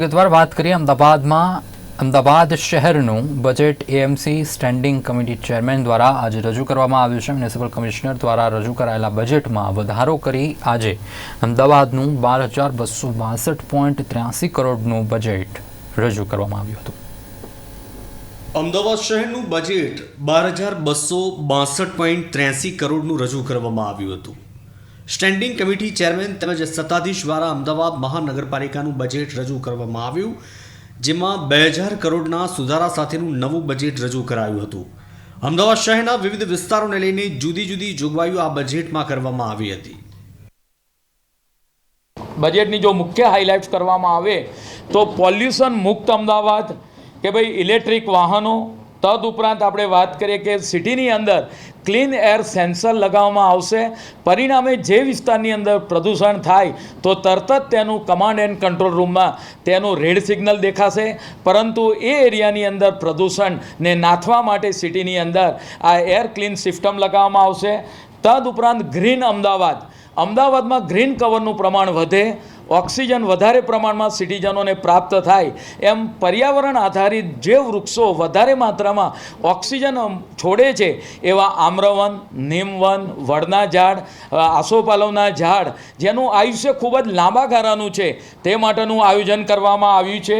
વિગતવાર વાત કરીએ અમદાવાદમાં. અમદાવાદ શહેરનું budget AMC standing committee chairman દ્વારા આજે રજૂ કરવામાં આવ્યું છે. મ્યુનિસિપલ કમિશનર દ્વારા રજૂ કરાયેલા બજેટમાં વધારો કરી આજે અમદાવાદનું બાર હજાર બસો બાસઠ પોઈન્ટ ત્ર્યાસી કરોડનું બજેટ રજૂ કરવામાં આવ્યું હતું. અમદાવાદ શહેરનું બજેટ બાર હજાર બસો બાસઠ પોઈન્ટ ત્ર્યાસી કરોડનું રજૂ કરવામાં આવ્યું હતું. સ્ટેન્ડિંગ કમિટી ચેરમેન તેમજ સત્તાધીશ દ્વારા અમદાવાદ મહાનગરપાલિકાનું બજેટ રજૂ કરવામાં આવ્યું, જેમાં બે હજાર કરોડના સુધારા સાથેનું નવું બજેટ રજૂ કરાયું હતું. અમદાવાદ શહેરના વિવિધ વિસ્તારોને લઈને જુદી જુદી જોગવાઈઓ આ બજેટમાં કરવામાં આવી હતી. બજેટની જો મુખ્ય હાઇલાઇટ્સ કરવામાં આવે, તો પોલ્યુશન મુક્ત અમદાવાદ કે ભાઈ ઇલેક્ટ્રિક વાહનો તદ ઉપરાંત આપણે વાત કરીએ કે સિટીની અંદર ક્લીન એર સેન્સર લગાવવામાં આવશે. પરિણામે જે વિસ્તારની અંદર પ્રદૂષણ થાય તો તરત જ તેનું કમાન્ડ એન્ડ કંટ્રોલ રૂમમાં તેનું રેડ સિગ્નલ દેખાશે. પરંતુ એ એરિયાની અંદર પ્રદૂષણને નાથવા માટે સિટીની અંદર આ એર ક્લીન સિસ્ટમ લગાવવામાં આવશે. તદ ઉપરાંત ગ્રીન અમદાવાદ. અમદાવાદમાં ગ્રીન કવરનું પ્રમાણ વધે. ઓક્સિજન વધારે પ્રમાણમાં સિટીજનોને પ્રાપ્ત થાય એમ પર્યાવરણ આધારિત જે વૃક્ષો વધારે માત્રામાં ઓક્સિજન છોડે છે, એવા આમ્રવન, નીમવન, વડના ઝાડ આસોપાલવના ઝાડ, જેનું આયુષ્ય ખૂબ જ લાંબા ગાળાનું છે, તે માટેનું આયોજન કરવામાં આવ્યું છે.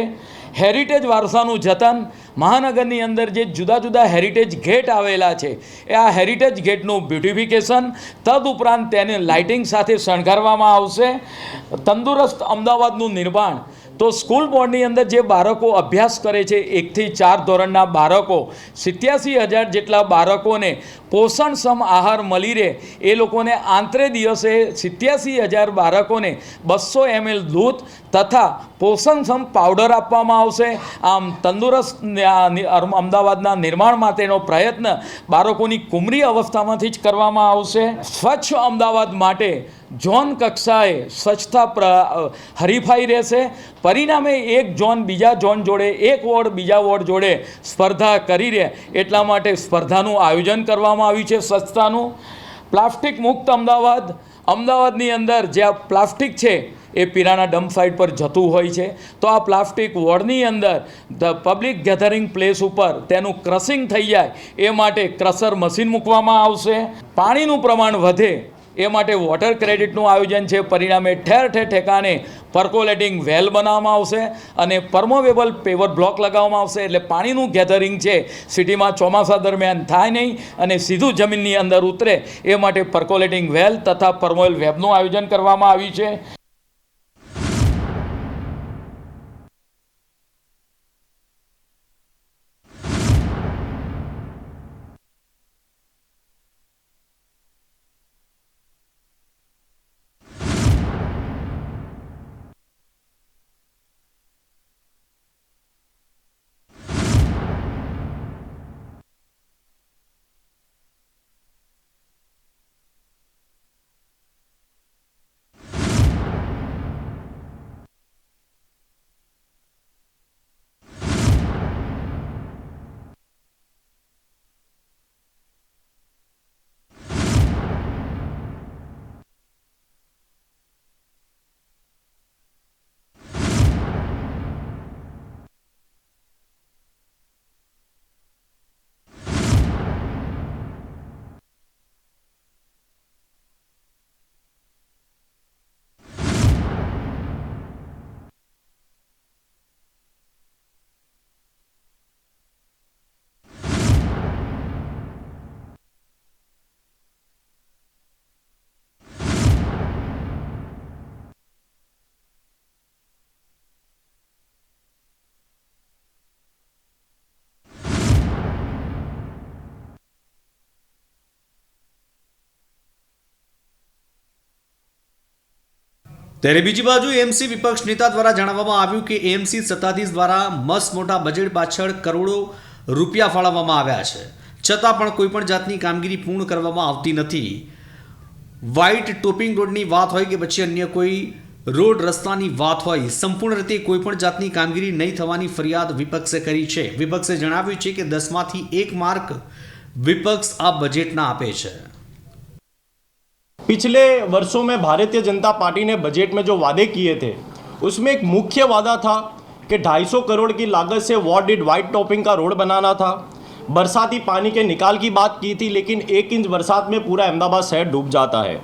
હેરિટેજ વારસાનું જતન મહાનગરની અંદર જે જુદા જુદા હેરિટેજ ગેટ આવેલા છે, એ આ હેરિટેજ ગેટનું બ્યુટિફિકેશન તદ ઉપરાંત તેને લાઇટિંગ સાથે શણગારવામાં આવશે. તંદુરસ્ત અમદાવાદનું નિર્માણ. તો સ્કૂલ બોર્ડની અંદર જે બાળકો અભ્યાસ કરે છે એકથી ચાર ધોરણના બાળકો, સિત્યાસી હજાર જેટલા બાળકોને પોષણક્ષમ આહાર મળી રહે, એ લોકોને આંતરે દિવસે સિત્યાસી હજાર બાળકોને બસો એમએલ દૂધ તથા પોષણક્ષમ પાવડર આપવામાં આવશે. આમ તંદુરસ્ત અમદાવાદના નિર્માણ માટેનો પ્રયત્ન બાળકોની કુમરી અવસ્થામાંથી જ કરવામાં આવશે. સ્વચ્છ અમદાવાદ માટે ઝોન કક્ષાએ સ્વચ્છતા પ્ર હરીફાઈ રહેશે. પરિણામે એક ઝોન બીજા ઝોન જોડે, એક વોર્ડ બીજા વોર્ડ જોડે સ્પર્ધા કરી રહે એટલા માટે સ્પર્ધાનું આયોજન કરવામાં આવ્યું છે સ્વચ્છતાનું. પ્લાસ્ટિક મુક્ત અમદાવાદ અમદાવાદની અંદર જે આ પ્લાસ્ટિક છે એ પીરાણા ડમ્પ સાઇટ પર જતું હોય છે. તો આ પ્લાસ્ટિક વોર્ડની અંદર ધ પબ્લિક ગેધરિંગ પ્લેસ ઉપર તેનું ક્રશિંગ થઈ જાય, એ માટે ક્રશર મશીન મૂકવામાં આવશે. પાણીનું પ્રમાણ વધે એ માટે વોટર ક્રેડિટનું આયોજન છે. પરિણામે ઠેર ઠેર ઠેકાને પર્કોલેટિંગ વેલ બનાવવામાં આવશે અને પરમોવેબલ પેવર બ્લોક લગાવવામાં આવશે. એટલે પાણીનું ગેધરિંગ છે. સિટીમાં ચોમાસા દરમિયાન થાય નહીં અને સીધું જમીનની અંદર ઉતરે. એ માટે પર્કોલેટિંગ વેલ તથા પરમોવેલ વેબનું આયોજન કરવામાં આવ્યું છે. ત્યારે બીજી બાજુ એમસી વિપક્ષ નેતા દ્વારા જણાવવામાં આવ્યું કે એમસી સત્તાધીશ દ્વારા મસ્ત મોટા બજેટ પાછળ કરોડો રૂપિયા ફાળવવામાં આવ્યા છે. છતાં પણ કોઈ પણ જાતની કામગીરી પૂર્ણ કરવામાં આવતી નથી. વ્હાઇટ ટોપિંગ રોડની વાત હોય કે પછી અન્ય કોઈ રોડ રસ્તાની વાત હોય, સંપૂર્ણ રીતે કોઈ પણ જાતની કામગીરી નહીં થવાની ફરિયાદ વિપક્ષે કરી છે. વિપક્ષે જણાવ્યું છે કે દસમાંથી એક માર્ક વિપક્ષ આ બજેટના આપે છે. पिछले वर्षों में भारतीय जनता पार्टी ने बजट में जो वादे किए थे, उसमें एक मुख्य वादा था कि 250 करोड़ की लागत से वॉट डिड वाइट टॉपिंग का रोड बनाना था। बरसाती पानी के निकाल की बात की थी, लेकिन एक इंच बरसात में पूरा अहमदाबाद शहर डूब जाता है।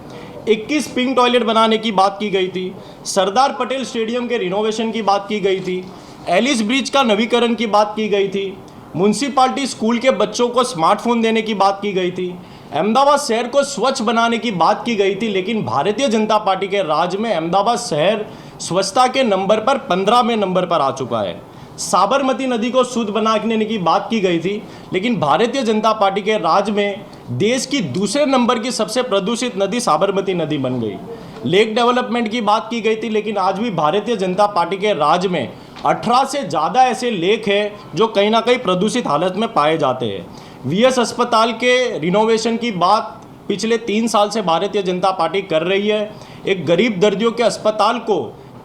21 पिंक टॉयलेट बनाने की बात की गई थी। सरदार पटेल स्टेडियम के रिनोवेशन की बात की गई थी। एलिस ब्रिज का नवीकरण की बात की गई थी। म्यूनसिपाल्टी स्कूल के बच्चों को स्मार्टफ़ोन देने की बात की गई थी। अहमदाबाद शहर को स्वच्छ बनाने की बात की गई थी, लेकिन भारतीय जनता पार्टी के राज में अहमदाबाद शहर स्वच्छता के नंबर पर, पंद्रहवें नंबर पर आ चुका है। साबरमती नदी को शुद्ध बनाने की बात की गई थी, लेकिन भारतीय जनता पार्टी के राज में देश की दूसरे नंबर की सबसे प्रदूषित नदी साबरमती नदी बन गई। लेक डेवलपमेंट की बात की गई थी, लेकिन आज भी भारतीय जनता पार्टी के राज में 18 से ज़्यादा ऐसे लेक हैं, जो कहीं ना कहीं प्रदूषित हालत में पाए जाते हैं। वीएस अस्पताल के रिनोवेशन की बात पिछले तीन साल से भारतीय जनता पार्टी कर रही है। एक गरीब दर्दियों के अस्पताल को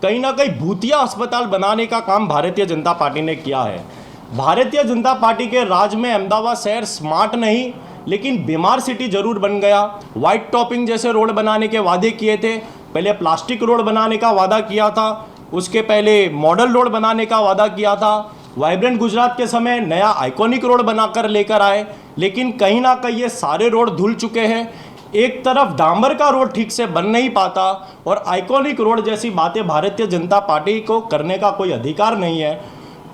कहीं ना कहीं भूतिया अस्पताल बनाने का काम भारतीय जनता पार्टी ने किया है। भारतीय जनता पार्टी के राज में अहमदाबाद शहर स्मार्ट नहीं, लेकिन बीमार सिटी ज़रूर बन गया। वाइट टॉपिंग जैसे रोड बनाने के वादे किए थे। पहले प्लास्टिक रोड बनाने का वादा किया था, उसके पहले मॉडल रोड बनाने का वादा किया था। वाइब्रेंट गुजरात के समय नया आइकॉनिक रोड बनाकर लेकर आए, लेकिन कहीं ना कहीं ये सारे रोड धुल चुके हैं। एक तरफ़ डामर का रोड ठीक से बन नहीं पाता और आइकॉनिक रोड जैसी बातें भारतीय जनता पार्टी को करने का कोई अधिकार नहीं है।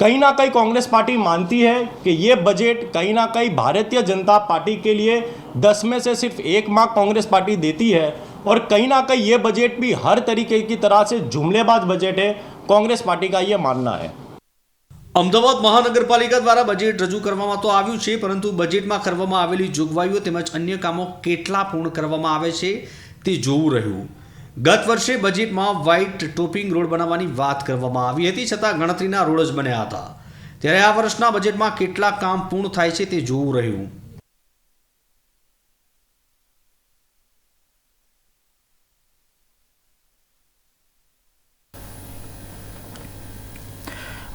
कहीं ना कहीं कांग्रेस पार्टी मानती है कि ये बजट कहीं ना कहीं भारतीय जनता पार्टी के लिए दस में से सिर्फ़ एक मार्क कांग्रेस पार्टी देती है और कहीं ना कहीं ये बजट भी हर तरीके की तरह से जुमलेबाज बजट है। कांग्रेस पार्टी का ये मानना है। અમદાવાદ મહાનગરપાલિકા દ્વારા બજેટ રજૂ કરવામાં તો આવ્યું છે, પરંતુ બજેટમાં કરવામાં આવેલી જોગવાઈઓ તેમજ અન્ય કામો કેટલા પૂર્ણ કરવામાં આવે છે તે જોવું રહ્યું. ગત વર્ષે બજેટમાં વ્હાઇટ ટોપિંગ રોડ બનાવવાની વાત કરવામાં આવી હતી, છતાં ગણતરીના રોડ જ બન્યા હતા. ત્યારે આ વર્ષના બજેટમાં કેટલા કામ પૂર્ણ થાય છે તે જોવું રહ્યું.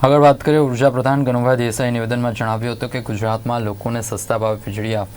આગળ વાત કરીએ ઊર્જા પ્રધાન કનુભાઈ દેસાઈ નિવેદનમાં જણાવ્યું હતું કે ગુજરાતમાં લોકોને સસ્તા ભાવે વીજળી આપવા